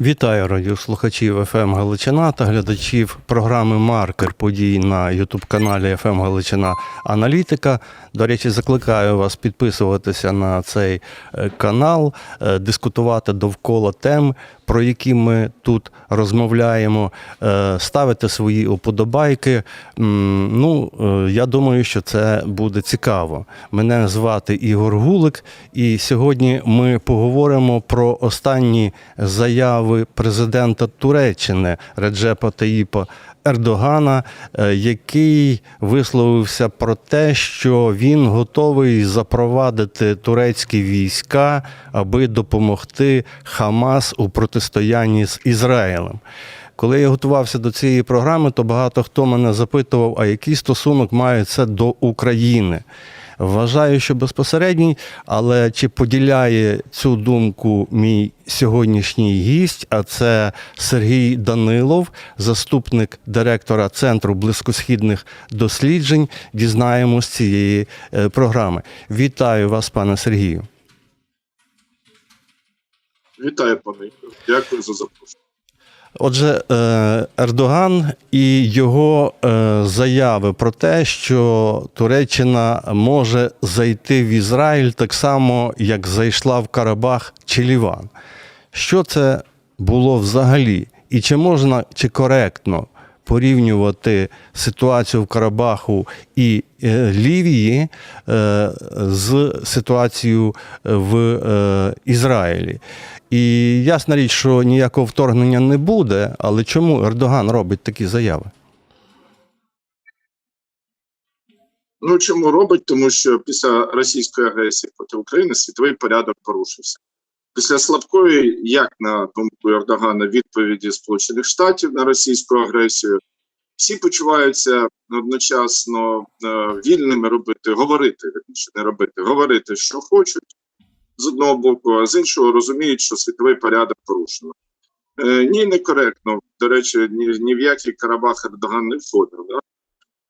Вітаю радіослухачів ФМ Галичина та глядачів програми Маркер подій на Ютуб-каналі ФМ Галичина Аналітика. До речі, закликаю вас підписуватися на цей е, канал, е, дискутувати довкола тем, про які ми тут розмовляємо, е, ставити свої уподобайки. Ну, я думаю, що це буде цікаво. Мене звати Ігор Гулик, і сьогодні ми поговоримо про останні заяви президента Туреччини Реджепа Таїпа Ердогана, е, який висловився про те, що він готовий запровадити турецькі війська, аби допомогти Хамас у протистоянні з Ізраїлем. Коли я готувався до цієї програми, то багато хто мене запитував, а який стосунок має це до України. Вважаю, що безпосередній, але чи поділяє цю думку мій сьогоднішній гість, а це Сергій Данилов, заступник директора Центру близькосхідних досліджень, дізнаємось цієї е, програми. Вітаю вас, пане Сергію. Вітаю, пане Дякую за запрошення. Отже, е, Ердоган і його е, заяви про те, що Туреччина може зайти в Ізраїль так само, як зайшла в Карабах чи Ліван. Що це було взагалі? І чи можна, чи коректно порівнювати ситуацію в Карабаху і е, Лівії з ситуацією в Ізраїлі? І ясна річ, що ніякого вторгнення не буде, але чому Ердоган робить такі заяви? Ну чому робить? Тому що після російської агресії проти України світовий порядок порушився. Після слабкої, як на думку Ердогана, відповіді Сполучених Штатів на російську агресію, всі почуваються одночасно е, вільними робити, говорити, не робити, говорити, що хочуть з одного боку, а з іншого розуміють, що світовий порядок порушено. Е, ні, некоректно. До речі, ні, ні в який Карабах Ердоган не входив. Да?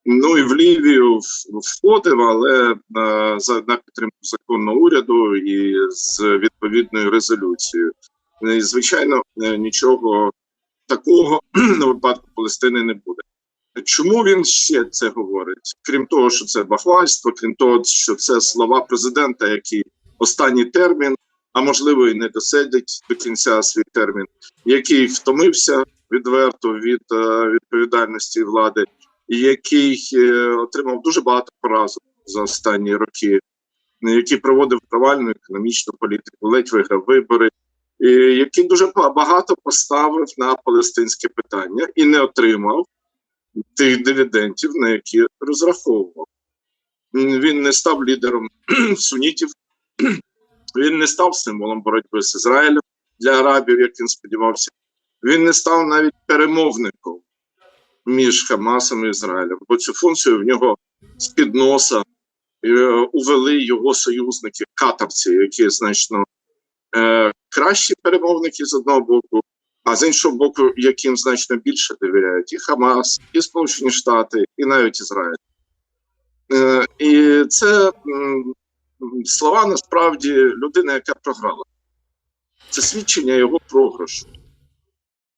Ну і в Лівію входив, але на, за, на підтримку законного уряду і з відповідною резолюцією. І, звичайно, е, нічого такого на випадку Палестини не буде. Чому він ще це говорить? Крім того, що це бахвальство, крім того, що це слова президента, який останній термін, а можливо і не досидить до кінця свій термін, який втомився відверто від е, відповідальності влади, який е, отримав дуже багато поразок за останні роки, е, який проводив провальну економічну політику, ледь виграв вибори, який дуже багато поставив на палестинське питання і не отримав тих дивідендів, на які розраховував. Він не став лідером сунітів, він не став символом боротьби з Ізраїлем для арабів, як він сподівався. Він не став навіть перемовником між Хамасом і Ізраїлем, бо цю функцію в нього з-під носа е, увели його союзники, катарці, які значно е, кращі перемовники з одного боку, а з іншого боку, яким значно більше довіряють і Хамас, і Сполучені Штати, і навіть Ізраїль. Е, і це слова насправді людини, яка програла. Це свідчення його програшу.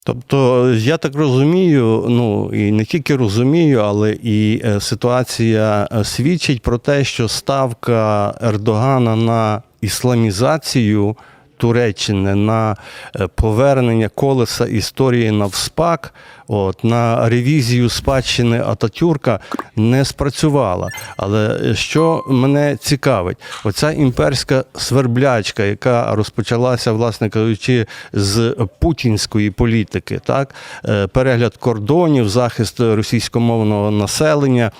Тобто, я так розумію, ну і не тільки розумію, але і е, ситуація е, свідчить про те, що ставка Ердогана на ісламізацію Туреччини, на е, повернення колеса історії навспак, от на ревізію спадщини Ататюрка не спрацювала. Але е, що мене цікавить, оця імперська сверблячка, яка розпочалася, власне кажучи, з путінської політики, так Е, перегляд кордонів, захист російськомовного населення.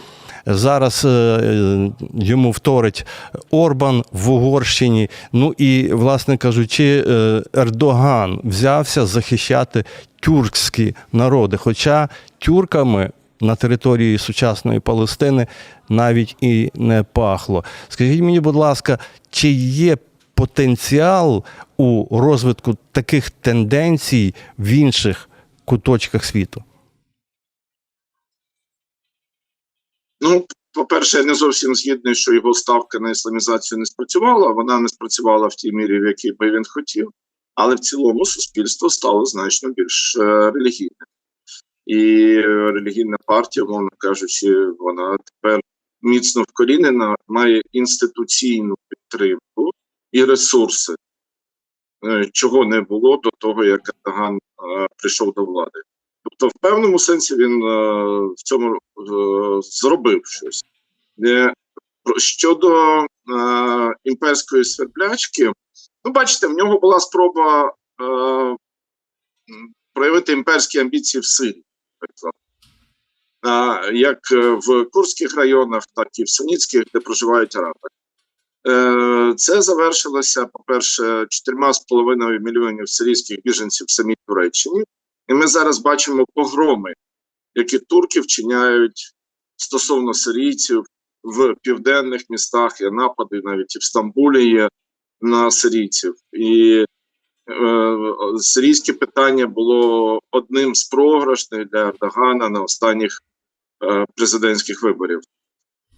Зараз е, е, йому вторить Орбан в Угорщині. Ну і, власне кажучи, е, Ердоган взявся захищати тюркські народи. Хоча тюрками на території сучасної Палестини навіть і не пахло. Скажіть мені, будь ласка, чи є потенціал у розвитку таких тенденцій в інших куточках світу? Ну, по-перше, я не зовсім згідний, що його ставка на ісламізацію не спрацювала. Вона не спрацювала в тій мірі, в якій би він хотів. Але в цілому суспільство стало значно більш е, релігійне. І релігійна партія, мовно кажучи, вона тепер міцно вкорінена, має інституційну підтримку і ресурси, е, чого не було до того, як Ердоган е, прийшов до влади. Тобто, в певному сенсі він е, в цьому е, зробив щось. Е, Щодо імперської сверблячки, ну бачите, в нього була спроба проявити імперські амбіції в Сирії, наприклад. Як в Курських районах, так і в Суніцьких, де проживають араби. Це завершилося, по-перше, 4,5 мільйонів сирійських біженців в самій Туреччині. І ми зараз бачимо погроми, які турки вчиняють стосовно сирійців в південних містах, є напади навіть і в Стамбулі є на сирійців. І е, сирійське питання було одним з програшних для Ердогана на останніх е, президентських виборів.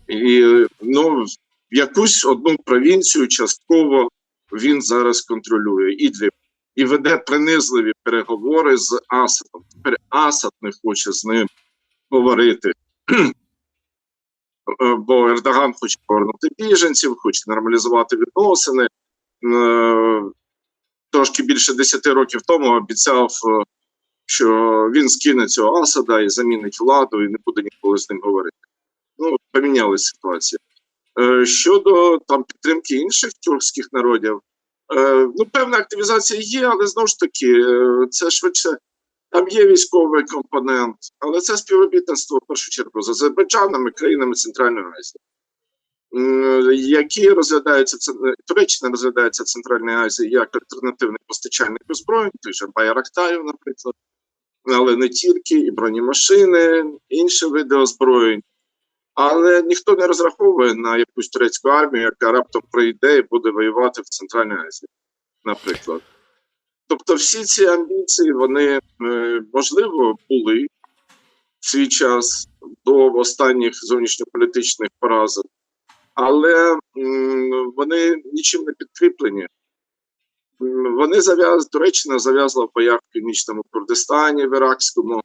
І ну, якусь одну провінцію частково він зараз контролює Ідліб і веде принизливі переговори з Асадом. Тепер Асад не хоче з ним говорити. Е, Бо Ердоган хоче повернути біженців, хоче нормалізувати відносини. Е, Трошки більше 10 років тому обіцяв, е, що він скине цього Асада і замінить владу, і не буде ніколи з ним говорити. Ну, помінялася ситуація. Щодо там підтримки інших тюркських народів, ну певна активізація є, але знову ж таки, е, це швидше там є військовий компонент, але це співробітництво в першу чергу з Азербайджаном і країнами Центральної Азії, які розглядаються Цен- Туреччина розглядається в Центральній Азії як альтернативний постачальник озброєнь, той же Байрактарів, наприклад, але не тільки, і бронемашини, інші види озброєнь. Але ніхто не розраховує на якусь турецьку армію, яка раптом прийде і буде воювати в Центральній Азії, наприклад. Тобто, всі ці амбіції, вони е, можливо були в свій час до останніх зовнішньополітичних поразок, але вони нічим не підкріплені. Вони зав'яз... Туреччина зав'язла в боях в північному Курдистані, в Іракському,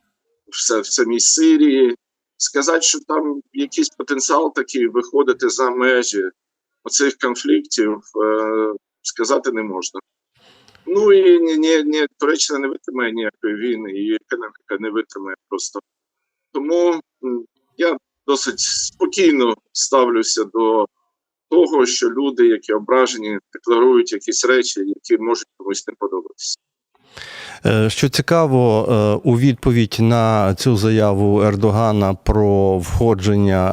в самій Сирії. Сказати, що там якийсь потенціал такий виходити за межі оцих конфліктів, е, сказати не можна. Ну і ні, ні, ні, Туреччина не витримає ніякої війни, і економіка не витримає просто. Тому я досить спокійно ставлюся до того, що люди, які ображені, декларують якісь речі, які можуть комусь не подобатися. Е, Що цікаво, е, у відповідь на цю заяву Ердогана про входження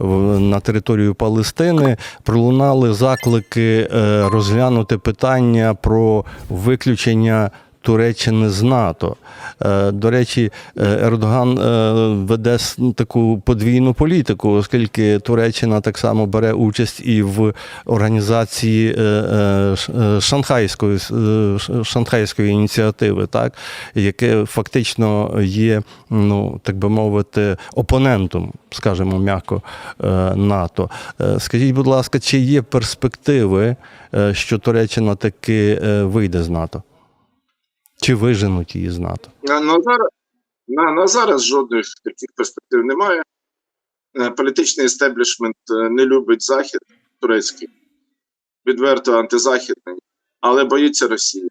е, на територію Палестини пролунали заклики розглянути питання про виключення. Туреччини з НАТО. Е, До речі, е, Ердоган е, веде таку подвійну політику, оскільки Туреччина так само бере участь і в організації Шанхайської, Шанхайської ініціативи, так, яке фактично є, ну, так би мовити, опонентом, скажімо м'яко, НАТО. Скажіть, будь ласка, чи є перспективи, що Туреччина таки вийде з НАТО? Чи виженуть її з НАТО? На, на, зараз, на, на зараз жодних таких перспектив немає. Е, Політичний естеблішмент е, не любить Захід турецький, відверто антизахідний, але боїться Росії.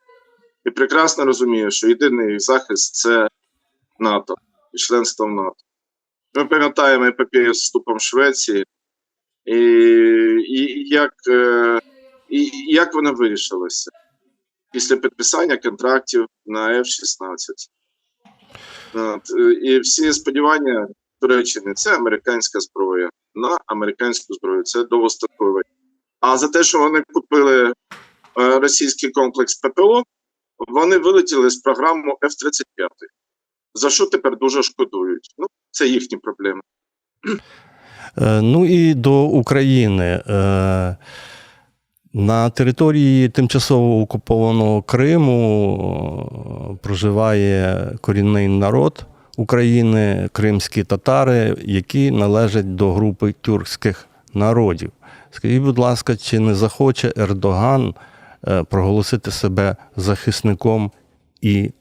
І прекрасно розуміє, що єдиний захист це НАТО і членство в НАТО. Ми пам'ятаємо епопею з вступом Швеції, і, і, як, е, і, як воно вирішилося після підписання контрактів на F-16. От, е, і всі сподівання Туреччини це американська зброя на американську зброю. Це довгострокове. А за те, що вони купили е, російський комплекс ППО, вони вилетіли з програми F-35. За що тепер дуже шкодують? Ну, це їхні проблеми. Е, Ну і до України. На території тимчасово окупованого Криму е, проживає корінний народ України, кримські татари, які належать до групи тюркських народів. Скажіть, будь ласка, чи не захоче Ердоган е, проголосити себе захисником і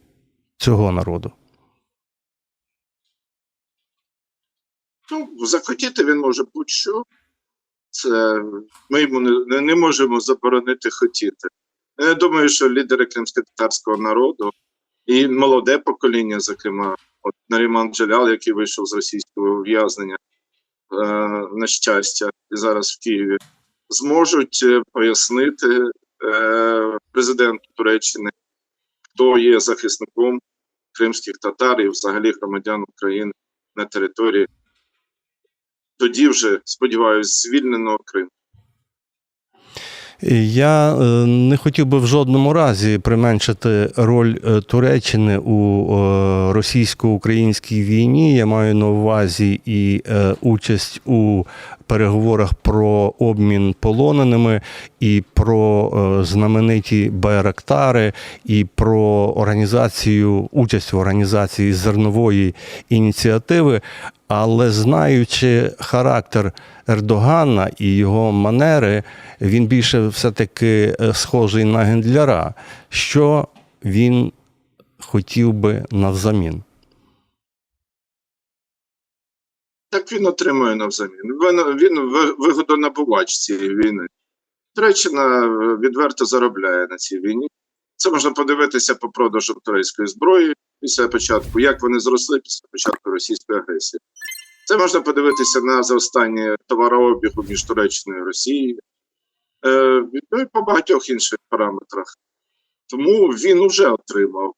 цього народу? Ну, захотіти він може будь-що. Це ми йому не, не, можемо заборонити хотіти. Я думаю, що лідери кримсько-татарського народу і молоде покоління, зокрема, от Наріман Джалял, який вийшов з російського ув'язнення, е, на щастя, і зараз в Києві, зможуть е, пояснити е, президенту Туреччини, хто є захисником кримських татар і взагалі громадян України на території тоді вже, сподіваюся, звільненого Криму. Я е, не хотів би в жодному разі применшити роль е, Туреччини у е, російсько-українській війні. Я маю на увазі і участь у переговорах про обмін полоненими, і про знамениті байрактари, і про організацію, участь в організації зернової ініціативи. Але знаючи характер Ердогана і його манери, він більше все-таки е, схожий на гендляра. Що він хотів би навзамін? Так він отримує навзамін. Він, він вигодонабувач цієї війни. Туреччина е, відверто заробляє на цій війні. Це можна подивитися по продажу турецької зброї після початку, як вони зросли після початку російської агресії. Це можна подивитися на зростання товарообігу між Туреччиною і Росією, е, ну і по багатьох інших параметрах. Тому він вже отримав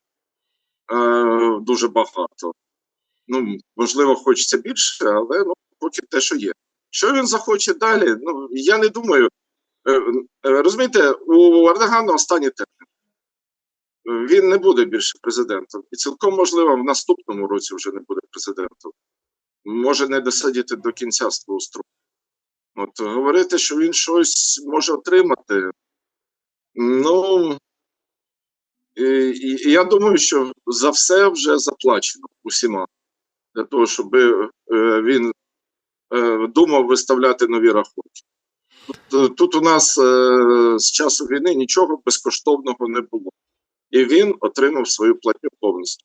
е, дуже багато. Ну, можливо, хочеться більше, але ну, поки те, що є. Що він захоче далі? Ну, я не думаю. Е, е, Розумієте, у Ердогана останній термін. Він не буде більше президентом. І цілком можливо, в наступному році вже не буде президентом. Може не досидіти до кінця свого строку. От говорити, що він щось може отримати. Ну і, і, я думаю, що за все вже заплачено усіма для того, щоб е, він е, думав виставляти нові рахунки. Тут, тут у нас е, з часу війни нічого безкоштовного не було. І він отримав свою платню повністю.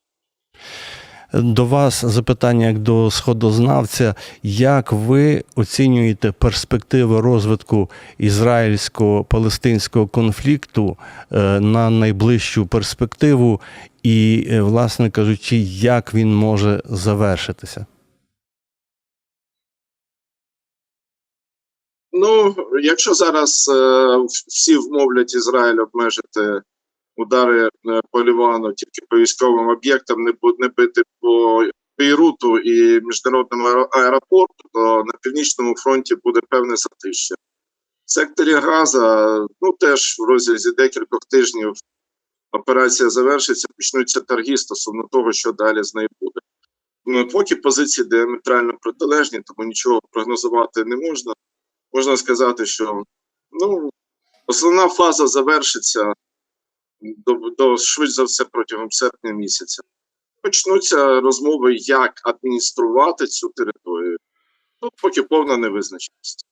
До вас запитання як до сходознавця. Як ви оцінюєте перспективи розвитку ізраїльсько-палестинського конфлікту е, на найближчу перспективу, і, е, власне кажучи, як він може завершитися? Ну, якщо зараз е, всі вмовлять Ізраїль обмежити удари е, по Лівану тільки по військовим об'єктам, не, не бити по Бейруту і міжнародному аеропорту, то на північному фронті буде певне затища. В секторі Газа, ну теж в розрізі декількох тижнів операція завершиться, почнуться торги стосовно того, що далі з нею буде. Ну, поки позиції діаметрально протилежні, тому нічого прогнозувати не можна. Можна сказати, що ну, основна фаза завершиться до, до швидше за все протягом серпня місяця. Почнуться розмови, як адмініструвати цю територію. Тут поки повна невизначеність.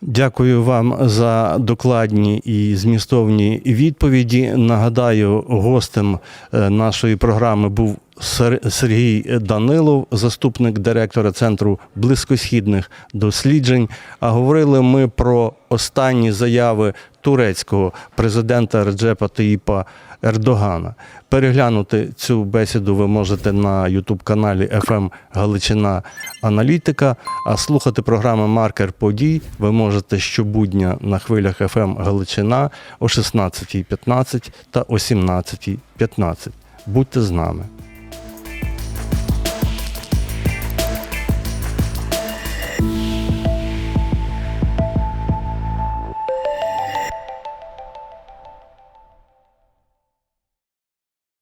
Дякую вам за докладні і змістовні відповіді. Нагадаю, гостем е, нашої програми був Сергій Данилов, заступник директора Центру близькосхідних досліджень. А говорили ми про останні заяви турецького президента Реджепа Таїпа Ердогана. Переглянути цю бесіду ви можете на Ютуб-каналі FM Галичина Аналітика, а слухати програми Маркер подій ви можете щобудня на хвилях FM Галичина о 16.15 та о 17.15. Будьте з нами.